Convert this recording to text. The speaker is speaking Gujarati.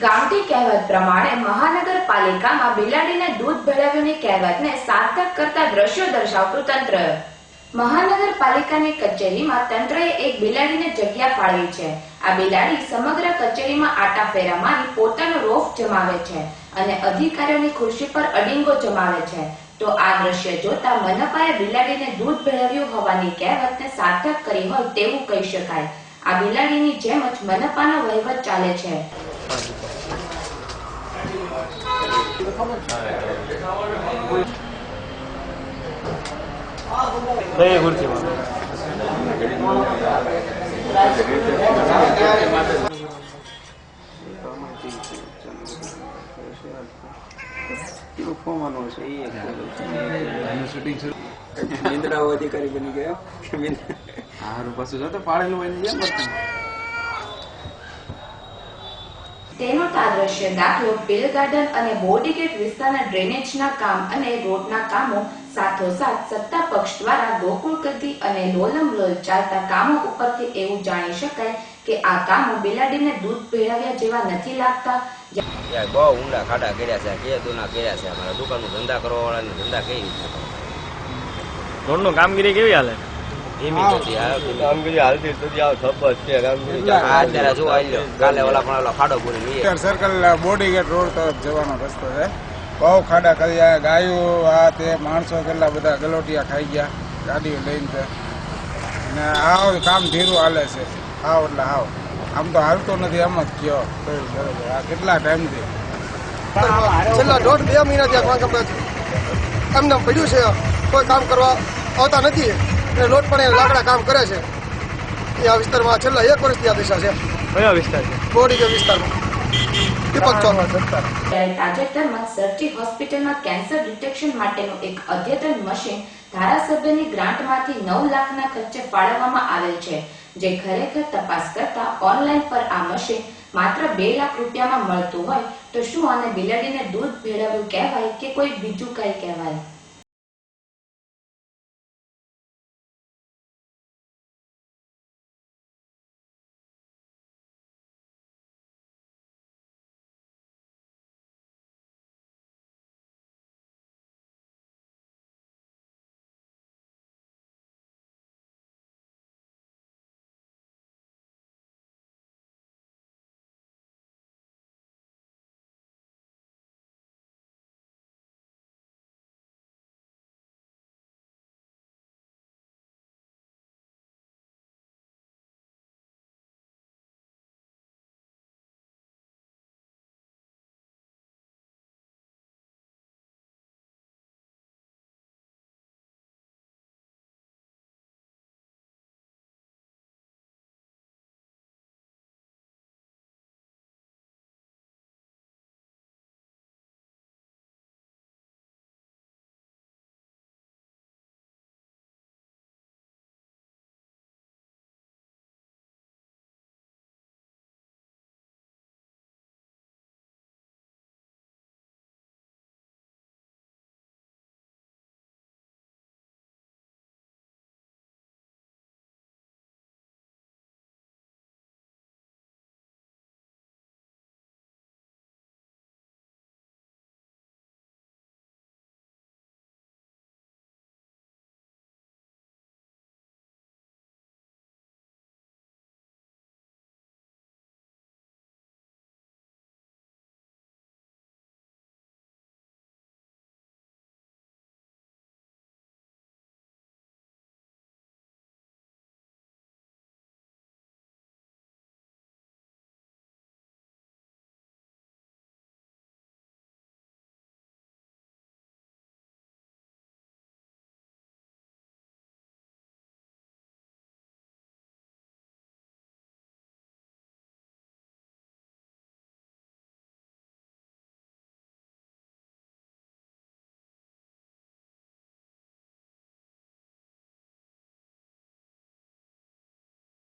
ગામઠી કહેવત પ્રમાણે મહાનગરપાલિકામાં બિલાડીને દૂધ ભેળવ્યુંની કહેવતને સાર્થક કરતા દ્રશ્યો દર્શાવતું તંત્ર. મહાનગરપાલિકાની કચેરીમાં તંત્રએ એક બિલાડીને જગ્યા ફાળવી છે. આ બિલાડી સમગ્ર કચેરીમાં આટા ફેરા પોતાનો રોફ જમાવે છે અને અધિકારીઓની ખુરશી પર અડિંગો જમાવે છે. તો આ દ્રશ્ય જોતા મનપાએ બિલાડીને દૂધ ભેળવ્યું હોવાની કહેવતને સાર્થક કરી હોય તેવું કહી શકાય. આ બિલાડીની જેમ જ મનપાનો વહીવટ ચાલે છે. નિંદ્રાઓ અધિકારી બની ગયો. હારું પાછું જો તો પાડેલું હોય ને જેમ વર્તન. તેનો આ દ્રશ્ય દાખલો બિલ ગાર્ડન અને બોડીગેટ વિસ્તારના ડ્રેનેજના કામ અને રોડના કામો સાથોસાથ સત્તા પક્ષ દ્વારા ગોકુળ ગતિ અને લોલમ લોલ ચાલતા કામો ઉપરથી એવું જાણી શકાય કે આ કામો બિલાડીને દૂધ ભેળવ્યા જેવા નથી લાગતા. બહુ ઊંડા ખાડા કર્યા છે કે દુના કર્યા છે અમારા દુકાનનું ધંધા કરવા વાળાને ધંધા કઈ રીતે રોડનું કામગીરી કેવી હાલે? ધીમી ગતિ આ કામગીરી હાલતી સુધી આવ ધબ્બસ છે. કામગીરી અત્યારે જો આવી કાલે ઓલા પણ ઓલા ખાડો પૂરી લઈએ. વિક્ટર સર્કલ બોડીગેટ રોડ તરફ જવાનો રસ્તો છે. બહુ ખાડા કર્યા ગાયો આ તે માણસો કેટલા બધા ગલોટિયા ખાઈ ગયા ગાડીઓ લઈને અને આવ કામ ધીરું હાલે છે. આવ એટલે આવ. આમ તો હાલતો નથી એમ જ કયો. આ કેટલા ટાઈમથી છેલ્લા દોઢ બે મહિના ત્યાં કામ કરતા એમને પડ્યું છે કોઈ કામ કરવા આવતા નથી? અને લોટ પણ લાકડા કામ કરે છે. એ આ વિસ્તારમાં છેલ્લા એક વર્ષથી આ દિશા છે. કયો વિસ્તાર છે? બોડી કે વિસ્તારમાં. દીપક તાજેતરમાં સરજી હોસ્પિટલમાં કેન્સર ડિટેક્શન માટેનું એક અદ્યતન મશીન ધારાસભ્યની ગ્રાન્ટમાંથી નવ લાખના ખર્ચે ફાળવવામાં આવેલ છે. જે ખરેખર તપાસ કરતા ઓનલાઈન પર આ મશીન માત્ર બે લાખ રૂપિયામાં મળતું હોય તો શું આને બિલાડીને દૂધ ભેળવ્યું કહેવાય કે કોઈ બીજું કંઈ કહેવાય?